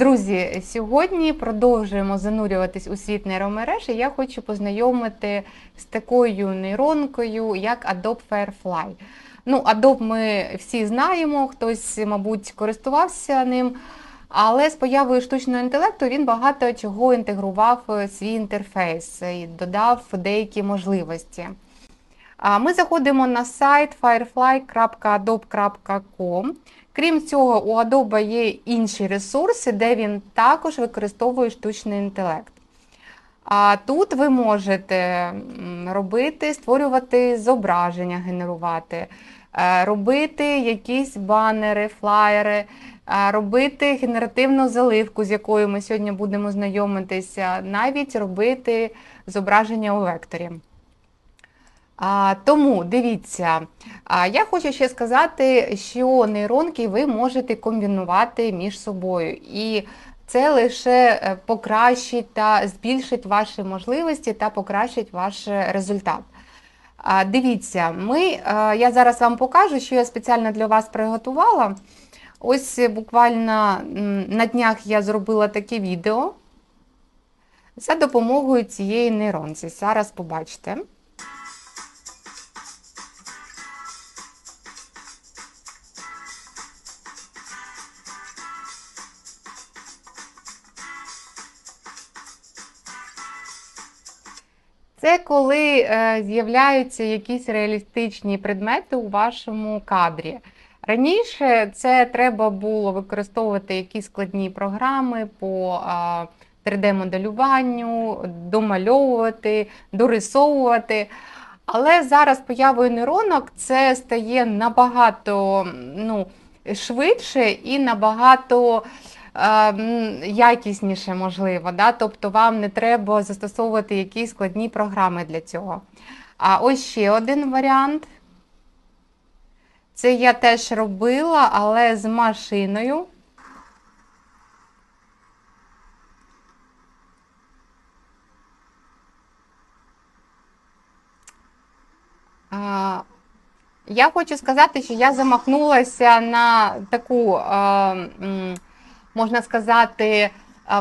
Друзі, сьогодні продовжуємо занурюватись у світ нейромереж, і я хочу познайомити з такою нейронкою, як Adobe Firefly. Ну, Adobe ми всі знаємо, хтось, мабуть, користувався ним, але з появою штучного інтелекту він багато чого інтегрував в свій інтерфейс і додав деякі можливості. Ми заходимо на сайт firefly.adobe.com. Крім цього, у Adobe є інші ресурси, де він також використовує штучний інтелект. А тут ви можете робити, створювати зображення, генерувати, е, робити якісь банери, флаєри, е, робити генеративну заливку, з якою ми сьогодні будемо знайомитися, навіть робити зображення у векторі. А, тому дивіться, а, я хочу ще сказати, що нейронки ви можете комбінувати між собою. І це лише е, покращить та збільшить ваші можливості та покращить ваш результат. А, Дивіться, ми, е, я зараз вам покажу, що я спеціально для вас приготувала. Ось е, буквально на днях я зробила таке відео за допомогою цієї нейронці. Зараз побачите. Це коли е, з'являються якісь реалістичні предмети у вашому кадрі. Раніше це треба було використовувати якісь складні програми по 3D-моделюванню, домальовувати, дорисовувати. Але зараз появою нейронок це стає набагато ну, швидше і набагато е, якісніше, можливо. Да? Тобто вам не треба застосовувати якісь складні програми для цього. А ось ще один варіант. Це я теж робила, але з машиною. А, Я хочу сказати, що я замахнулася на таку, е, можна сказати, е,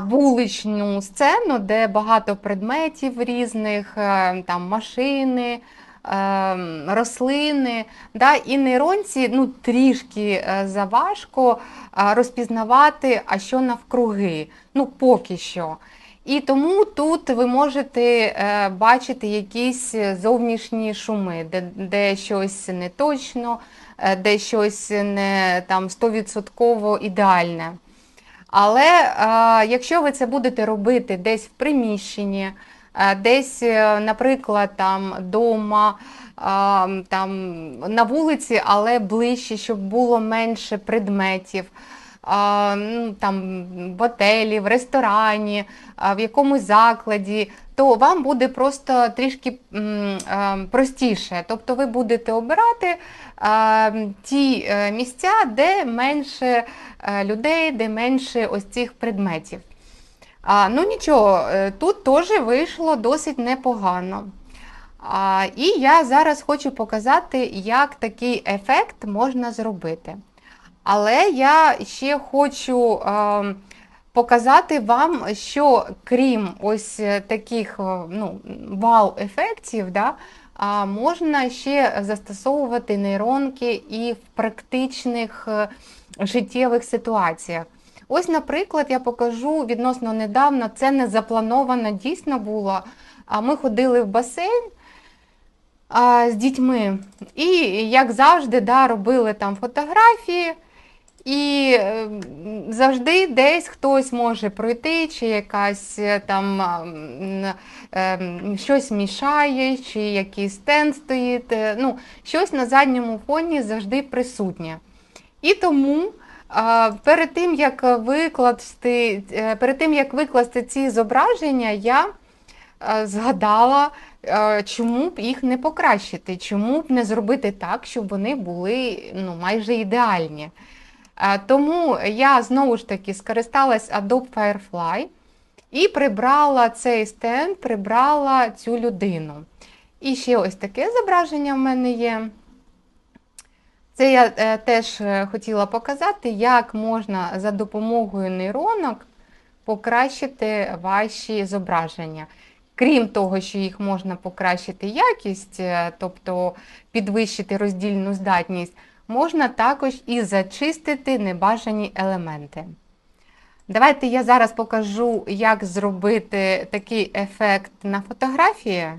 вуличну сцену, де багато предметів різних, е, там машини, е, рослини. Да? І нейронці ну, трішки заважко розпізнавати, а що навкруги. Ну, поки що. І тому тут ви можете бачити якісь зовнішні шуми, де, де щось не точно, е, де щось не там 100% ідеальне. Але е, якщо ви це будете робити десь в приміщенні, е, десь, е, наприклад, там вдома, там, на вулиці, але ближче, щоб було менше предметів ну, там, в готелі, в ресторані, в якомусь закладі, то вам буде просто трішки простіше. Тобто ви будете обирати ті місця, де менше людей, де менше ось цих предметів. А, ну нічого, е, тут теж вийшло досить непогано. А, і я зараз хочу показати, як такий ефект можна зробити. Але я ще хочу е, показати вам, що крім ось таких е, ну, вау-ефектів, да, а можна ще застосовувати нейронки і в практичних е, життєвих ситуаціях. Ось, наприклад, я покажу відносно недавно, це не заплановано дійсно було. А ми ходили в басейн а, з дітьми, і, як завжди, да, робили там фотографії. І е, завжди десь хтось може пройти, чи якась е, там е, щось мішає, чи якийсь стенд стоїть. Ну, щось на задньому фоні завжди присутнє. І тому перед тим, як викласти, перед тим, як викласти ці зображення, я згадала, чому б їх не покращити, чому б не зробити так, щоб вони були ну, майже ідеальні. Тому я знову ж таки скористалась Adobe Firefly і прибрала цей стенд, прибрала цю людину. І ще ось таке зображення в мене є. Це я е, теж е, хотіла показати, як можна за допомогою нейронок покращити ваші зображення. Крім того, що їх можна покращити якість, е, тобто підвищити роздільну здатність, можна також і зачистити небажані елементи. Давайте я зараз покажу, як зробити такий ефект на фотографії,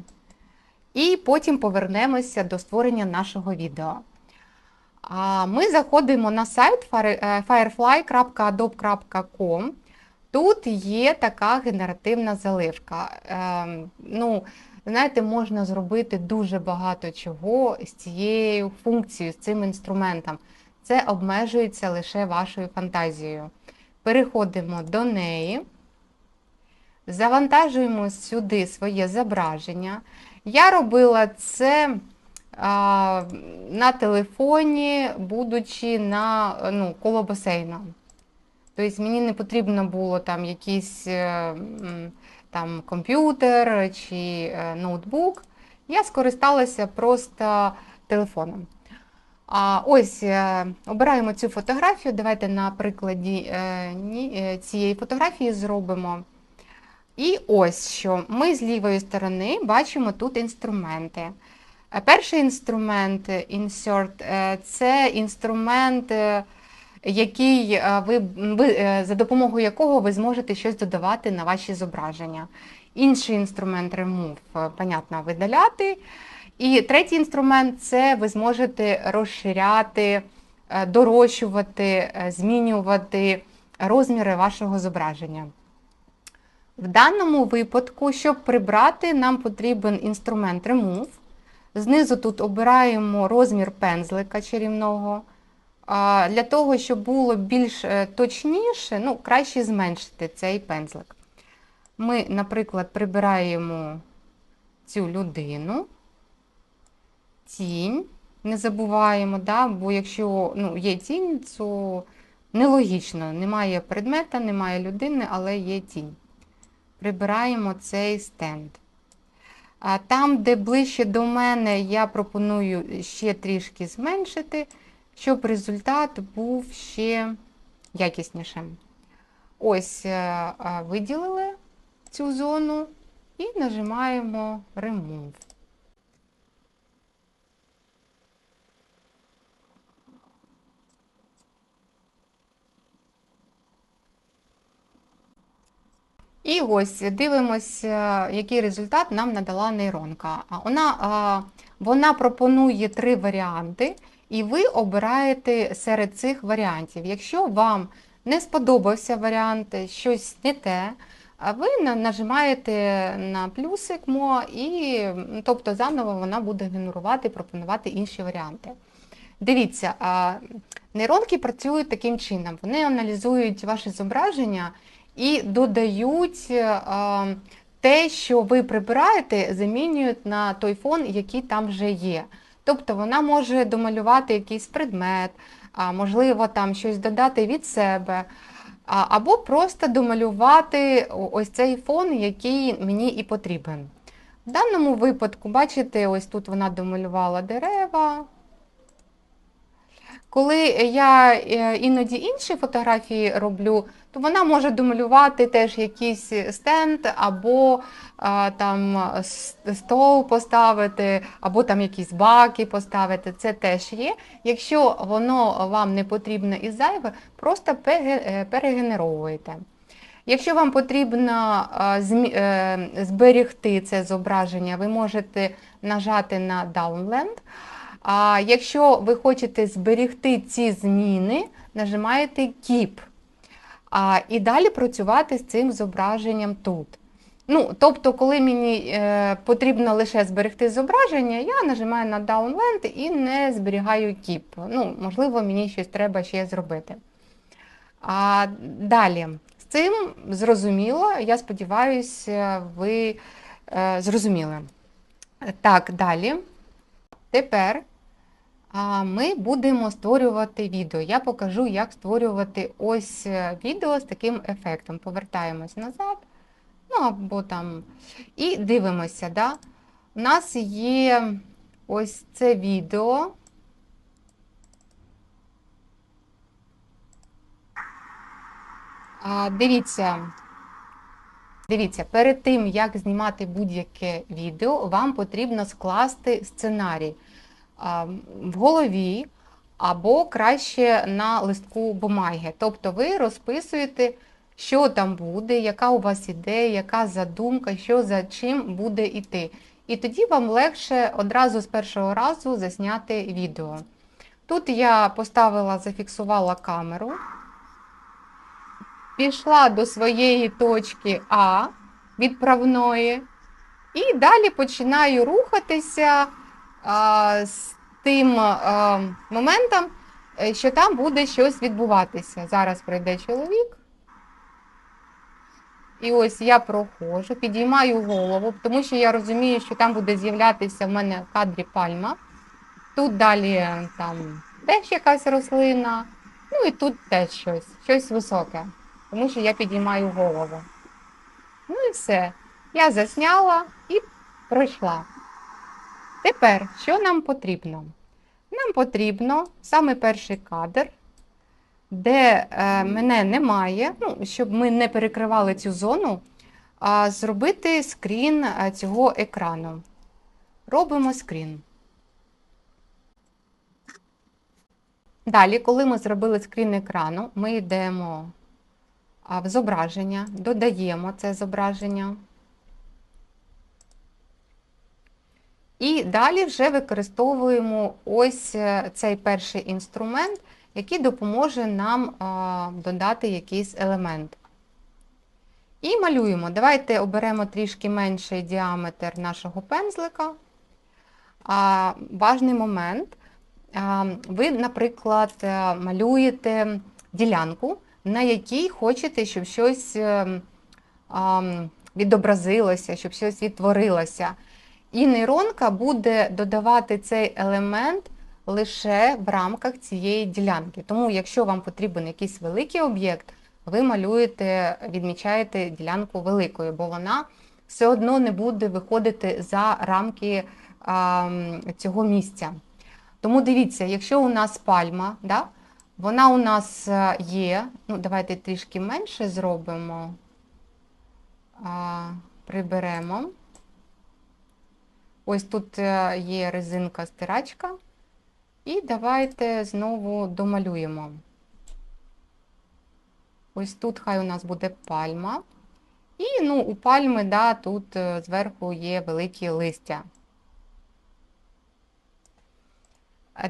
і потім повернемося до створення нашого відео. Ми заходимо на сайт fire- firefly.adobe.com. Тут є така генеративна заливка. Ем, ну, знаєте, можна зробити дуже багато чого з цією функцією, з цим інструментом. Це обмежується лише вашою фантазією. Переходимо до неї, завантажуємо сюди своє зображення. Я робила це а, на телефоні, будучи на ну, коло басейна. Тобто мені не потрібно було там якийсь е, там, комп'ютер чи е, ноутбук. Я скористалася просто телефоном. А ось е, обираємо цю фотографію. Давайте на прикладі е, цієї фотографії зробимо. І ось що. Ми з лівої сторони бачимо тут інструменти. Перший інструмент Insert це інструмент, який е, ви, ви, е, за допомогою якого ви зможете щось додавати на ваші зображення. Інший інструмент Remove, е, понятно, видаляти. І третій інструмент це ви зможете розширяти, дорощувати, змінювати розміри вашого зображення. В даному випадку, щоб прибрати, нам потрібен інструмент Remove. Знизу тут обираємо розмір пензлика чарівного. Для того, щоб було більш е, точніше, ну, краще зменшити цей пензлик. Ми, наприклад, прибираємо цю людину, тінь, не забуваємо, да? бо якщо ну, є тінь, то нелогічно. Немає предмета, немає людини, але є тінь. Прибираємо цей стенд. А там, де ближче до мене, я пропоную ще трішки зменшити, щоб результат був ще якіснішим. Ось е, е, виділили цю зону і нажимаємо Remove. І ось дивимося, який результат нам надала нейронка. Вона, вона пропонує три варіанти, і ви обираєте серед цих варіантів. Якщо вам не сподобався варіант, щось не те, ви нажимаєте на плюсик мо і тобто заново вона буде генерувати, пропонувати інші варіанти. Дивіться, нейронки працюють таким чином. Вони аналізують ваше зображення і додають е, те, що ви прибираєте, замінюють на той фон, який там вже є. Тобто вона може домалювати якийсь предмет, можливо, там щось додати від себе, або просто домалювати ось цей фон, який мені і потрібен. В даному випадку, бачите, ось тут вона домалювала дерева. Коли я е, іноді інші фотографії роблю, то вона може домалювати теж якийсь стенд, або а, там стол поставити, або там якісь баки поставити. Це теж є. Якщо воно вам не потрібно і зайве, просто е, перегенеровуєте. Якщо вам потрібно е, зберегти це зображення, ви можете нажати на Downland. А якщо ви хочете зберегти ці зміни, нажимаєте Keep. А, і далі працювати з цим зображенням тут. Ну, тобто, коли мені е, потрібно лише зберегти зображення, я нажимаю на Downland і не зберігаю Keep. Ну, можливо, мені щось треба ще зробити. А, далі, з цим зрозуміло, я сподіваюся, ви е, зрозуміли. Так, далі. Тепер ми будемо створювати відео. Я покажу, як створювати ось е, відео з таким ефектом. Повертаємось назад. ну або там, І дивимося. Да? У нас є ось це відео. Дивіться дивіться, перед тим, як знімати будь-яке відео, вам потрібно скласти сценарій в голові або краще на листку бумаги. Тобто ви розписуєте, що там буде, яка у вас ідея, яка задумка, що за чим буде йти. І тоді вам легше одразу з першого разу засняти відео. Тут я поставила, зафіксувала камеру пішла до своєї точки А відправної, і далі починаю рухатися а, з тим а, моментом, е, що там буде щось відбуватися. Зараз прийде чоловік. І ось я проходжу, підіймаю голову, тому що я розумію, що там буде з'являтися в мене в кадрі пальма. Тут далі е, там теж якась рослина, ну і тут теж щось, щось високе тому що я підіймаю голову. Ну і все. Я засняла і пройшла. Тепер, що нам потрібно? Нам потрібно саме перший кадр, де е, мене немає, ну, щоб ми не перекривали цю зону, а зробити скрін е, цього екрану. Робимо скрін. Далі, коли ми зробили скрін екрану, ми йдемо в зображення, додаємо це зображення. І далі вже використовуємо ось е, цей перший інструмент, який допоможе нам додати якийсь елемент. І малюємо. Давайте оберемо трішки менший діаметр нашого пензлика. Важний момент. Ви, наприклад, е, малюєте ділянку, на якій хочете, щоб щось ем, відобразилося, щоб щось відтворилося. І нейронка буде додавати цей елемент лише в рамках цієї ділянки. Тому, якщо вам потрібен якийсь великий об'єкт, ви малюєте, відмічаєте ділянку великою, бо вона все одно не буде виходити за рамки а, цього місця. Тому дивіться, якщо у нас пальма, да, вона у нас е, є. Ну, Давайте трішки менше зробимо, а, приберемо. Ось тут е, є резинка стирачка. І давайте знову домалюємо. Ось тут хай у нас буде пальма. І ну, у пальми да, тут е, зверху є великі листя.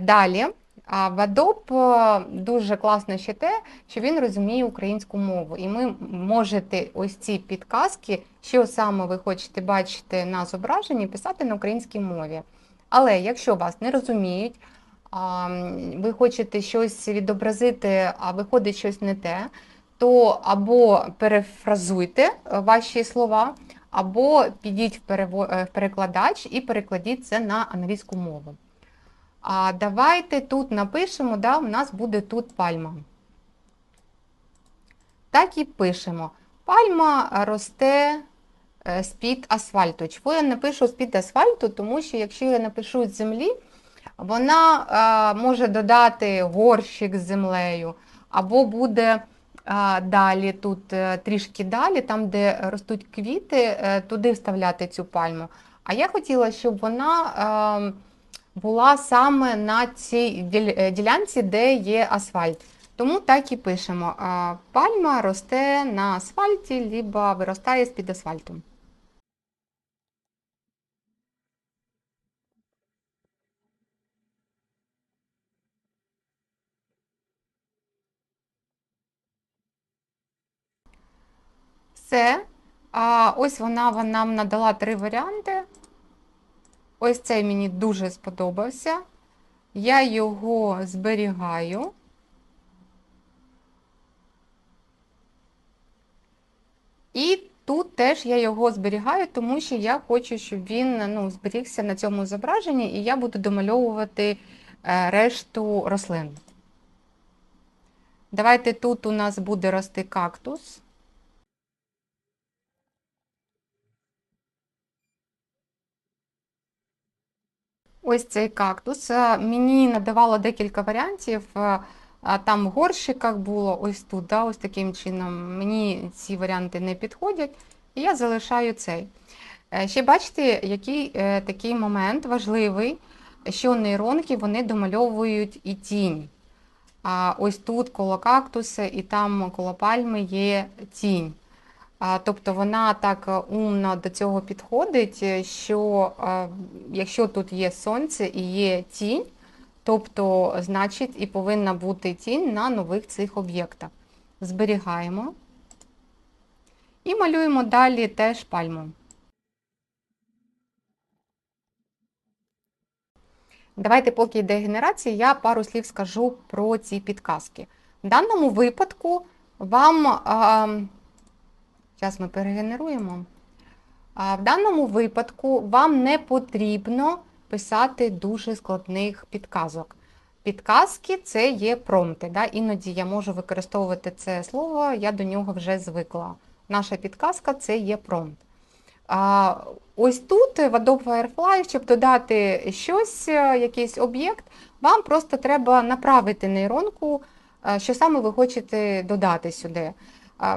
Далі а в Adobe дуже класно ще те, що він розуміє українську мову. І ми можете ось ці підказки, що саме ви хочете бачити на зображенні, писати на українській мові. Але якщо вас не розуміють, ви хочете щось відобразити, а виходить щось не те, то або перефразуйте ваші слова, або підіть в перекладач і перекладіть це на англійську мову. А давайте тут напишемо, да, у нас буде тут пальма. Так і пишемо. Пальма росте е, з-під асфальту. Чому я напишу з-під асфальту? Тому що, якщо я напишу з землі, вона е, може додати горщик з землею, або буде а, далі, тут е, трішки далі, там, де ростуть квіти, туди вставляти цю пальму. А я хотіла, щоб вона. Була саме на цій е, ділянці, де є асфальт. Тому так і пишемо. Пальма росте на асфальті, або виростає з-під асфальту. Все. А ось вона нам надала три варіанти. Ось цей мені дуже сподобався. Я його зберігаю. І тут теж я його зберігаю, тому що я хочу, щоб він ну, зберігся на цьому зображенні, і я буду домальовувати е, решту рослин. Давайте тут у нас буде рости кактус. Ось цей кактус. Е, мені надавало декілька варіантів. Е, там в горщиках було ось тут, да, ось таким чином. Мені ці варіанти не підходять, і я залишаю цей. Е, Ще бачите, який такий момент важливий, що нейронки вони домальовують і тінь. А ось тут коло кактуса і там коло пальми є тінь. Тобто вона так е, умно до цього підходить, е, що е, якщо тут є сонце і є тінь, тобто, значить, і повинна бути тінь на нових цих об'єктах. Зберігаємо і малюємо далі теж пальму. Давайте, поки йде генерація, я пару слів скажу про ці підказки. В даному випадку вам, зараз ми перегенеруємо, а, в даному випадку вам не потрібно писати дуже складних підказок. Підказки це є промпти. Да? Іноді я можу використовувати це слово, я до нього вже звикла. Наша підказка це є промпт. Ось тут в Adobe Firefly, щоб додати щось, е, якийсь об'єкт, вам просто треба направити нейронку, е, що саме ви хочете додати сюди.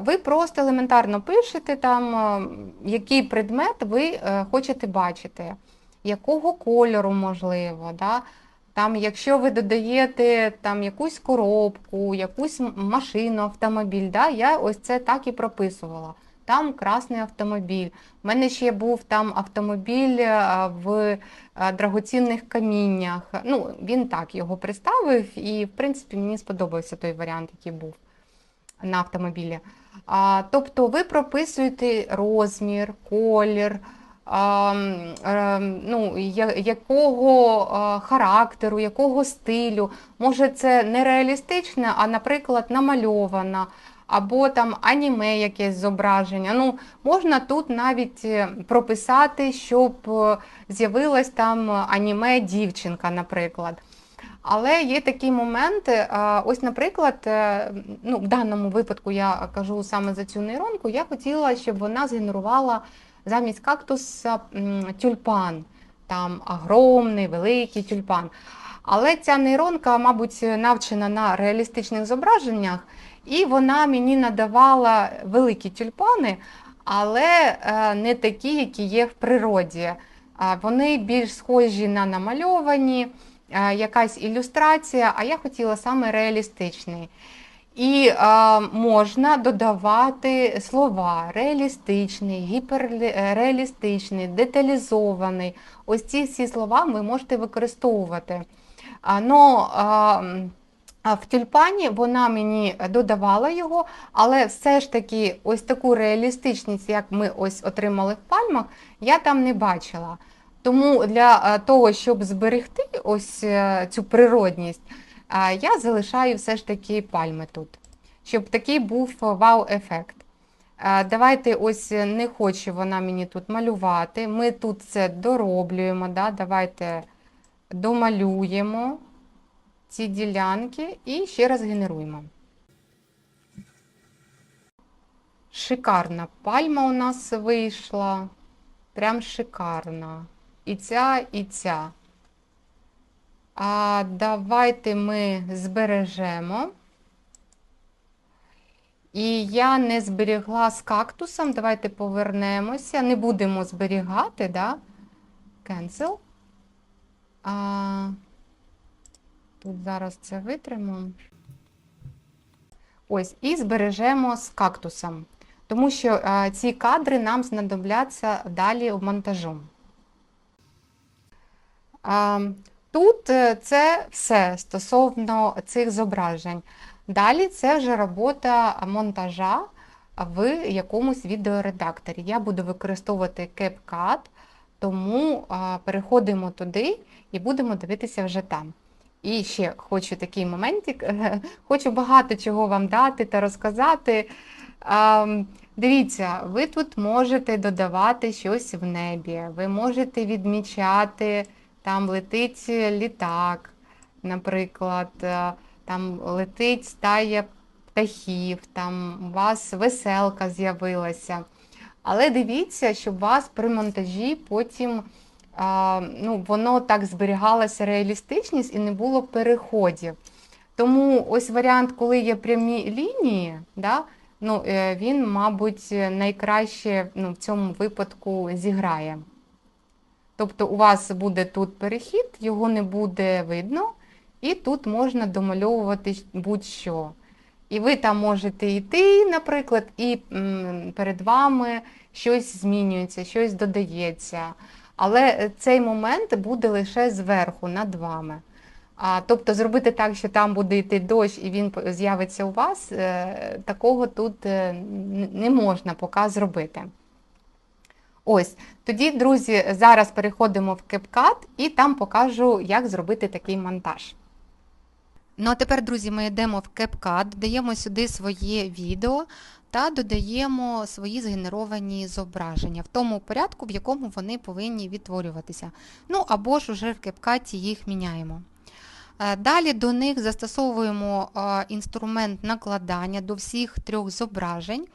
Ви просто елементарно пишете, там, е, який предмет ви е, хочете бачити, якого кольору можливо. Да? Там, якщо ви додаєте там, якусь коробку, якусь машину, автомобіль, да? я ось це так і прописувала. Там красний автомобіль. У мене ще був там автомобіль е, в драгоцінних каміннях. Ну, він так його представив, і в принципі мені сподобався той варіант, який був на автомобілі. А, тобто ви прописуєте розмір, колір, а, м, е, ну, я- якого а, характеру, якого стилю. Може, це не реалістичне, а, наприклад, намальована, або там аніме якесь зображення. Ну, можна тут навіть е, прописати, щоб е, з'явилась там аніме дівчинка, наприклад. Але є такі моменти, ось, наприклад, е, ну, в даному випадку я кажу саме за цю нейронку, я хотіла, щоб вона згенерувала замість кактуса тюльпан, там огромний, великий тюльпан. Але ця нейронка, мабуть, навчена на реалістичних зображеннях, і вона мені надавала великі тюльпани, але е, не такі, які є в природі. Вони більш схожі на намальовані, якась ілюстрація, а я хотіла саме реалістичний. І е, можна додавати слова реалістичний, гіперреалістичний, деталізований. Ось ці всі слова ви можете використовувати. Но, а в тюльпані вона мені додавала його, але все ж таки ось таку реалістичність, як ми ось отримали в пальмах, я там не бачила. Тому для е, того, щоб зберегти ось е, цю природність, я залишаю все ж таки пальми тут, щоб такий був вау-ефект. Давайте ось е, не хоче вона мені тут малювати. Ми тут це дороблюємо. Да? Давайте домалюємо ці ділянки і ще раз генеруємо. Шикарна пальма у нас вийшла. Прям шикарна. І ця, і ця. А давайте ми збережемо. І я не зберігла з кактусом. Давайте повернемося. Не будемо зберігати, да? Cancel. А, тут зараз це витримо. Ось, і збережемо з кактусом. Тому що а, ці кадри нам знадобляться далі в монтажу. Тут е, це все стосовно цих зображень. Далі це вже робота монтажа в якомусь відеоредакторі. Я буду використовувати CapCut, тому переходимо туди і будемо дивитися вже там. І ще хочу такий моментик, хочу багато чого вам дати та розказати. Дивіться, ви тут можете додавати щось в небі, ви можете відмічати, там летить літак, наприклад, е, там летить стая птахів, там у вас веселка з'явилася. Але дивіться, щоб вас при монтажі потім а, ну, воно так зберігалася реалістичність і не було переходів. Тому ось варіант, коли є прямі лінії, да, ну, е, він, мабуть, найкраще ну, в цьому випадку зіграє. Тобто у вас буде тут перехід, його не буде видно, і тут можна домальовувати будь-що. І ви там можете йти, наприклад, і перед вами щось змінюється, щось додається. Але цей момент буде лише зверху, над вами. А, тобто зробити так, що там буде йти дощ і він з'явиться у вас, е, такого тут е, не можна поки зробити. Ось, тоді, друзі, зараз переходимо в CapCut і там покажу, як зробити такий монтаж. Ну а тепер, друзі, ми йдемо в CapCut, додаємо сюди своє відео та додаємо свої згенеровані зображення в тому порядку, в якому вони повинні відтворюватися. Ну або ж уже в CapCut їх міняємо. Е, Далі до них застосовуємо е, інструмент накладання до всіх трьох зображень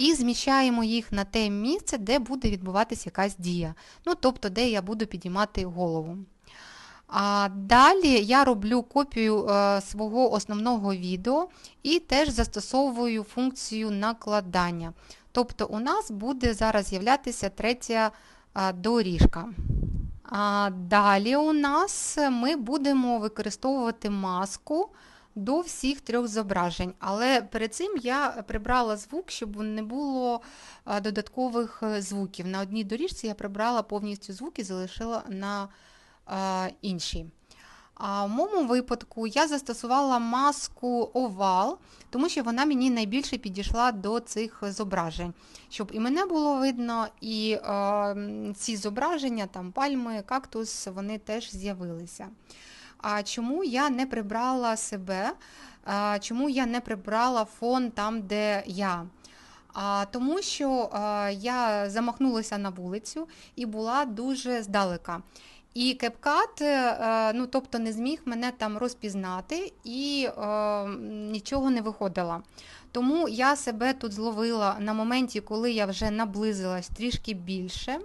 і зміщаємо їх на те місце, де буде відбуватися якась дія. Ну, тобто, де я буду підіймати голову. А далі я роблю копію е, свого основного відео і теж застосовую функцію накладання. Тобто у нас буде зараз з'являтися третя е, доріжка. А далі у нас ми будемо використовувати маску до всіх трьох зображень. Але перед цим я прибрала звук, щоб не було е, додаткових е, звуків. На одній доріжці я прибрала повністю звук і залишила на е, іншій. А в моєму випадку я застосувала маску овал, тому що вона мені найбільше підійшла до цих зображень, щоб і мене було видно, і е, ці зображення, там пальми, кактус, вони теж з'явилися. А чому я не прибрала себе? А, чому я не прибрала фон там, де я? А, тому що а, я замахнулася на вулицю і була дуже здалека. І кепкат, е, ну тобто не зміг мене там розпізнати і е, нічого не виходило. Тому я себе тут зловила на моменті, коли я вже наблизилась трішки більше.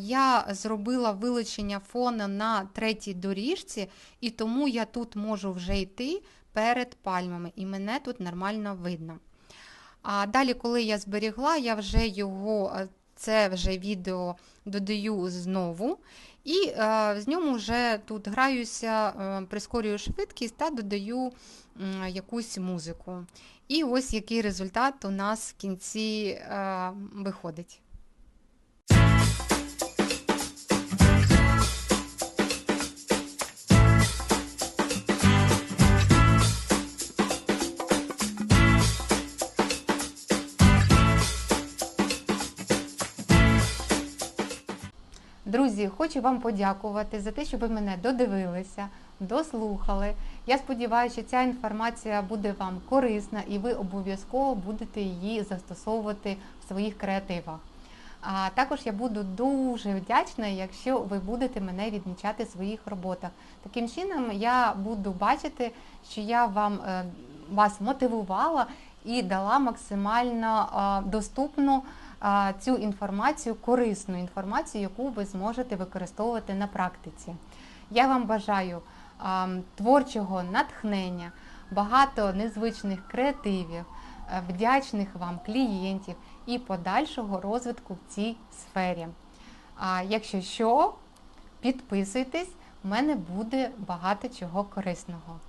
Я зробила вилучення фона на третій доріжці, і тому я тут можу вже йти перед пальмами, і мене тут нормально видно. А далі, коли я зберігла, я вже його, це вже відео додаю знову. І з ньому вже тут граюся, прискорюю швидкість та додаю якусь музику. І ось який результат у нас в кінці виходить. Друзі, хочу вам подякувати за те, що ви мене додивилися, дослухали. Я сподіваюся, що ця інформація буде вам корисна і ви обов'язково будете її застосовувати в своїх креативах. А також я буду дуже вдячна, якщо ви будете мене відмічати в своїх роботах. Таким чином я буду бачити, що я вам е, вас мотивувала і дала максимально е, доступну цю інформацію, корисну інформацію, яку ви зможете використовувати на практиці. Я вам бажаю творчого натхнення, багато незвичних креативів, е, вдячних вам клієнтів і подальшого розвитку в цій сфері. А якщо що, підписуйтесь, в мене буде багато чого корисного.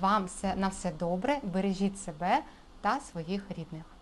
Вам на все добре, бережіть себе та своїх рідних.